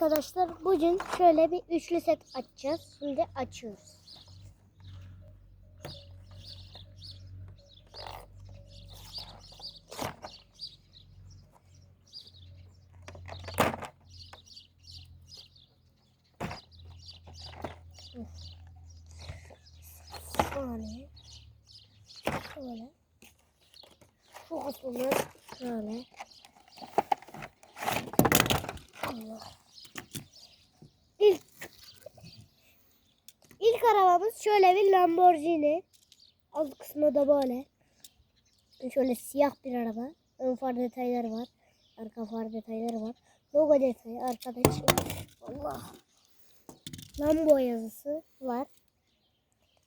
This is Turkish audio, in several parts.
Arkadaşlar bugün şöyle bir üçlü set açacağız. Şimdi açıyoruz. Saniye. Şöyle. Şu kısmını şöyle. Arabamız şöyle bir Lamborghini. Alt kısmı da böyle. Şöyle siyah bir araba. Ön far detayları var. Arka far detayları var. Logo detayı arkadaş. Allah. Lambo yazısı var.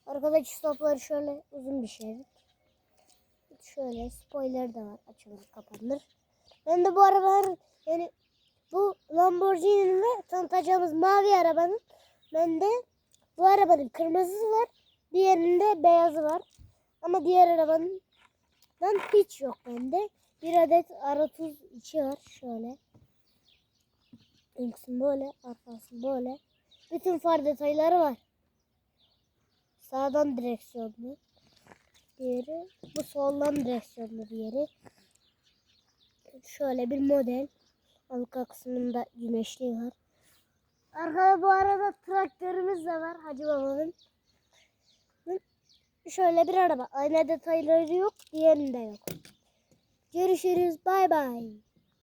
Arkadaki stopları şöyle uzun bir şerit. Şöyle spoiler de var. Açılır kapanır. Ben de bu arabaların yani bu Lamborghini'nin ve tanıtacağımız mavi arabanın bende bu arabanın kırmızısı var. Diğerinde beyazı var. Ama diğer arabanın hiç yok bende. Bir adet R30 içi var şöyle. Ön kısmı böyle, arkası böyle. Bütün far detayları var. Sağdan direksiyonlu. Diğeri bu soldan direksiyonlu diğeri. Şöyle bir model. Arka kısmında güneşliği var. Arkada bu arada traktörümüz de var Hacı babamın. Hı. Şöyle bir araba. Ayna detayları yok. Diğerinde yok. Görüşürüz. Bay bay.